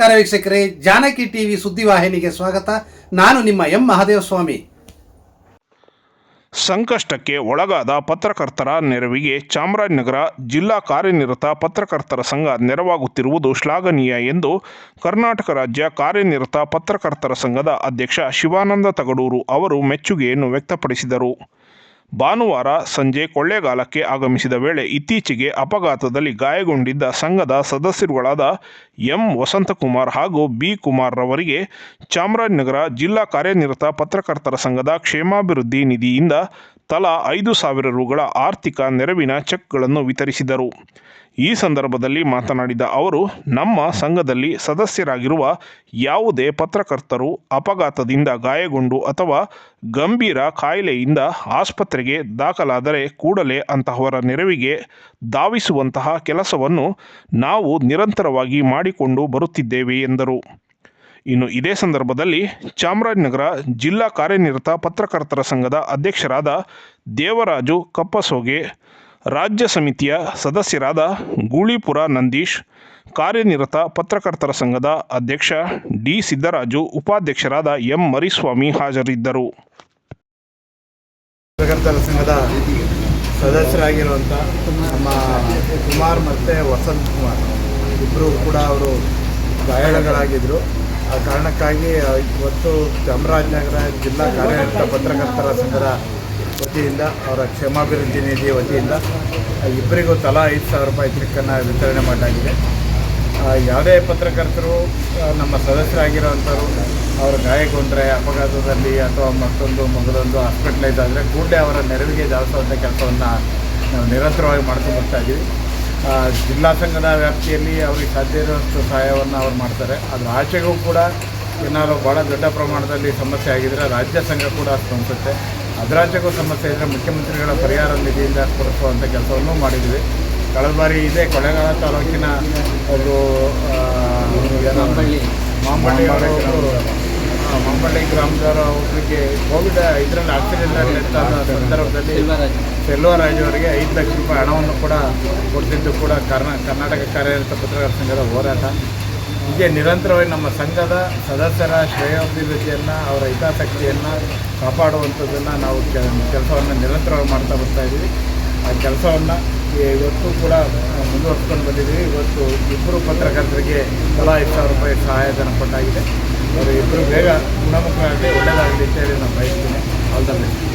ವೀಕ್ಷಕರೇ, ಜಾನಕಿ ಟಿವಿ ಸುದ್ದಿವಾಹಿನಿಗೆ ಸ್ವಾಗತ. ನಾನು ನಿಮ್ಮ ಎಂ ಮಹಾದೇವಸ್ವಾಮಿ. ಸಂಕಷ್ಟಕ್ಕೆ ಒಳಗಾದ ಪತ್ರಕರ್ತರ ನೆರವಿಗೆ ಚಾಮರಾಜನಗರ ಜಿಲ್ಲಾ ಕಾರ್ಯನಿರತ ಪತ್ರಕರ್ತರ ಸಂಘ ನೆರವಾಗುತ್ತಿರುವುದು ಶ್ಲಾಘನೀಯ ಎಂದು ಕರ್ನಾಟಕ ರಾಜ್ಯ ಕಾರ್ಯನಿರತ ಪತ್ರಕರ್ತರ ಸಂಘದ ಅಧ್ಯಕ್ಷ ಶಿವಾನಂದ ತಗಡೂರು ಅವರು ಮೆಚ್ಚುಗೆಯನ್ನು ವ್ಯಕ್ತಪಡಿಸಿದರು. ಭಾನುವಾರ ಸಂಜೆ ಕೊಳ್ಳೇಗಾಲಕ್ಕೆ ಆಗಮಿಸಿದ ವೇಳೆ ಇತ್ತೀಚೆಗೆ ಅಪಘಾತದಲ್ಲಿ ಗಾಯಗೊಂಡಿದ್ದ ಸಂಘದ ಸದಸ್ಯರುಗಳಾದ ಎಂ ವಸಂತಕುಮಾರ್ ಹಾಗೂ ಬಿ ಕುಮಾರ್ ರವರಿಗೆ ಚಾಮರಾಜನಗರ ಜಿಲ್ಲಾ ಕಾರ್ಯನಿರತ ಪತ್ರಕರ್ತರ ಸಂಘದ ಕ್ಷೇಮಾಭಿವೃದ್ಧಿ ನಿಧಿಯಿಂದ ತಲಾ ಐದು ಸಾವಿರ ರುಗಳ ಆರ್ಥಿಕ ನೆರವಿನ ಚೆಕ್ಗಳನ್ನು ವಿತರಿಸಿದರು. ಈ ಸಂದರ್ಭದಲ್ಲಿ ಮಾತನಾಡಿದ ಅವರು, ನಮ್ಮ ಸಂಘದಲ್ಲಿ ಸದಸ್ಯರಾಗಿರುವ ಯಾವುದೇ ಪತ್ರಕರ್ತರು ಅಪಘಾತದಿಂದ ಗಾಯಗೊಂಡು ಅಥವಾ ಗಂಭೀರ ಕಾಯಿಲೆಯಿಂದ ಆಸ್ಪತ್ರೆಗೆ ದಾಖಲಾದರೆ ಕೂಡಲೇ ಅಂತಹವರ ನೆರವಿಗೆ ಧಾವಿಸುವಂತಹ ಕೆಲಸವನ್ನು ನಾವು ನಿರಂತರವಾಗಿ ಮಾಡಿಕೊಂಡು ಬರುತ್ತಿದ್ದೇವೆ ಎಂದರು. ಇನ್ನು ಇದೇ ಸಂದರ್ಭದಲ್ಲಿ ಚಾಮರಾಜನಗರ ಜಿಲ್ಲಾ ಕಾರ್ಯನಿರತ ಪತ್ರಕರ್ತರ ಸಂಘದ ಅಧ್ಯಕ್ಷರಾದ ದೇವರಾಜು ಕಪ್ಪಸೋಗೆ, ರಾಜ್ಯ ಸಮಿತಿಯ ಸದಸ್ಯರಾದ ಗೂಳಿಪುರ ನಂದೀಶ್, ಕಾರ್ಯನಿರತ ಪತ್ರಕರ್ತರ ಸಂಘದ ಅಧ್ಯಕ್ಷ ಡಿ ಸಿದ್ದರಾಜು, ಉಪಾಧ್ಯಕ್ಷರಾದ ಎಂ ಮರಿಸ್ವಾಮಿ ಹಾಜರಿದ್ದರು. ಪತ್ರಕರ್ತರ ಸಂಘದ ಸದಸ್ಯರಾಗಿರುವಂಥ ನಮ್ಮ ಕುಮಾರ್ ಮತ್ತು ವಸಂತ್ ಕುಮಾರ್ ಇಬ್ಬರು ಕೂಡ ಅವರು ಗಾಯಾಳುಗಳಾಗಿದ್ದರು ಆ ಕಾರಣಕ್ಕಾಗಿ ಇವತ್ತು ಚಾಮರಾಜನಗರ ಜಿಲ್ಲಾ ಕಾರ್ಯನಿರತ ಪತ್ರಕರ್ತರ ಸಂಘದ ವತಿಯಿಂದ ಅವರ ಕ್ಷೇಮಾಭಿವೃದ್ಧಿ ನಿಧಿ ವತಿಯಿಂದ ಇಬ್ಬರಿಗೂ ತಲಾ ಐದು ಸಾವಿರ ರೂಪಾಯಿ ಚೆಕ್ಕನ್ನು ವಿತರಣೆ ಮಾಡಲಾಗಿದೆ. ಯಾವುದೇ ಪತ್ರಕರ್ತರು ನಮ್ಮ ಸದಸ್ಯರಾಗಿರುವಂಥವ್ರು, ಅವರು ಗಾಯಗೊಂಡ್ರೆ, ಅಪಘಾತದಲ್ಲಿ ಅಥವಾ ಮತ್ತೊಂದು ಮಗದೊಂದು ಹಾಸ್ಪಿಟ್ಲೈಸ್ ಆದರೆ ಕೂಡಲೇ ಅವರ ನೆರವಿಗೆ ಧಾವಿಸುವಂಥ ಕೆಲಸವನ್ನು ನಾವು ನಿರಂತರವಾಗಿ ಮಾಡ್ಕೊಂಡು ಬರ್ತಾ ಇದ್ದೀವಿ. ಜಿಲ್ಲಾ ಸಂಘದ ವ್ಯಾಪ್ತಿಯಲ್ಲಿ ಅವ್ರಿಗೆ ಸಾಧ್ಯ ಇರುವಷ್ಟು ಸಹಾಯವನ್ನು ಅವ್ರು ಮಾಡ್ತಾರೆ. ಅದು ಆಚೆಗೂ ಕೂಡ ಏನಾದರೂ ಭಾಳ ದೊಡ್ಡ ಪ್ರಮಾಣದಲ್ಲಿ ಸಮಸ್ಯೆ ಆಗಿದ್ದರೆ ರಾಜ್ಯ ಸಂಘ ಕೂಡ ಸ್ಪಂದಿಸುತ್ತೆ ಅದರಾಚೆಗೂ ಸಮಸ್ಯೆ ಇದ್ದರೆ ಮುಖ್ಯಮಂತ್ರಿಗಳ ಪರಿಹಾರ ನಿಧಿಯಿಂದ ಕೊಡಿಸುವಂಥ ಕೆಲಸವನ್ನು ಮಾಡಿದ್ವಿ. ಕಳೆದ ಬಾರಿ ಇದೇ ಕೊಳೆಗಾಲ ತಾಲೂಕಿನ ಒಂದು ಅವರು ಮಾಂಬಳ್ಳಿ. ಅವರ ಮಾಂಬಳ್ಳಿ ಗ್ರಾಮದವರ ಒಬ್ಬರಿಗೆ ಕೋವಿಡ್ ಇದರಲ್ಲಿ ಆಕ್ಸಿಡೆಂಟ್ ಆಗ್ತಾ ಸಂದರ್ಭದಲ್ಲಿ ಸೆಲ್ವರಾಜ್ ಅವರಿಗೆ ಐದು ಲಕ್ಷ ರೂಪಾಯಿ ಹಣವನ್ನು ಕೂಡ ಕೊಡ್ತಿದ್ದು ಕೂಡ ಕರ್ನಾ, ಕರ್ನಾಟಕ ಕಾರ್ಯನಿರತ ಪತ್ರಕರ್ತರ ಸಂಘದ ಹೋರಾಟ. ಹೀಗೆ ನಿರಂತರವಾಗಿ ನಮ್ಮ ಸಂಘದ ಸದಸ್ಯರ ಶ್ರೇಯೋಭಿವೃದ್ಧಿಯನ್ನು, ಅವರ ಹಿತಾಸಕ್ತಿಯನ್ನು ಕಾಪಾಡುವಂಥದ್ದನ್ನು ನಾವು ಕೆಲಸವನ್ನು ನಿರಂತರವಾಗಿ ಮಾಡ್ತಾ ಬರ್ತಾ ಇದ್ದೀವಿ ಆ ಕೆಲಸವನ್ನು ಇವತ್ತು ಕೂಡ ಮುಂದುವರ್ಸ್ಕೊಂಡು ಬಂದಿದ್ದೀವಿ ಇವತ್ತು ಇಬ್ಬರು ಪತ್ರಕರ್ತರಿಗೆ ತಲಾ ಐದು ಸಾವಿರ ರೂಪಾಯಿ ಸಹಾಯಧನ ಕೊಟ್ಟಾಗಿದೆ. ಅವರು ಇಬ್ಬರು ಬೇಗ ಗುಣಮುಖರಾಗಲಿ ಒಳ್ಳೆಯದಾಗಲಿ ಅಂತೇಳಿ ನಾನು ಬಯಸ್ತೀನಿ. All the best